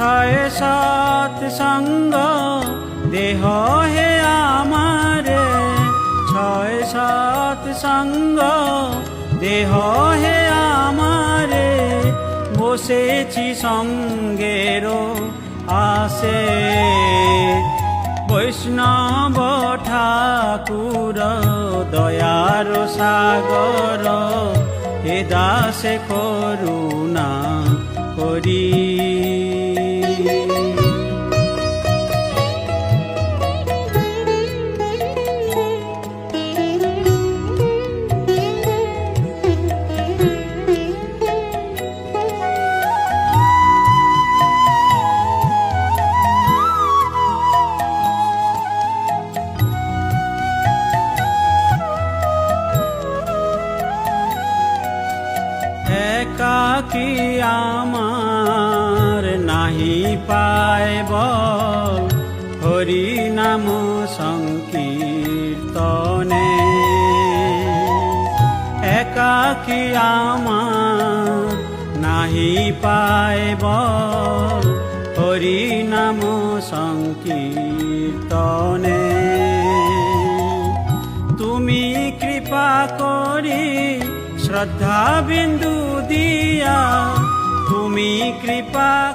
ছয় সৎ সঙ্গ, দেহ হে আমারে। ছয় সৎ সঙ্গ, দেহ হে আমারে। বসেছি সঙ্গেরও আসে। বৈষ্ণব ঠাকুর, দয়ার সাগর, হে দাসে করুণা করি। একাকি আমার নাহি পাইব। হরি নাম সংকীর্তনে। একাকি আমার নাহি পাইব। হরি নাম সংকীর্তনে। তুমি কৃপা করি, শ্রদ্ধা বিন্দু দিয়া। তুমি কৃপা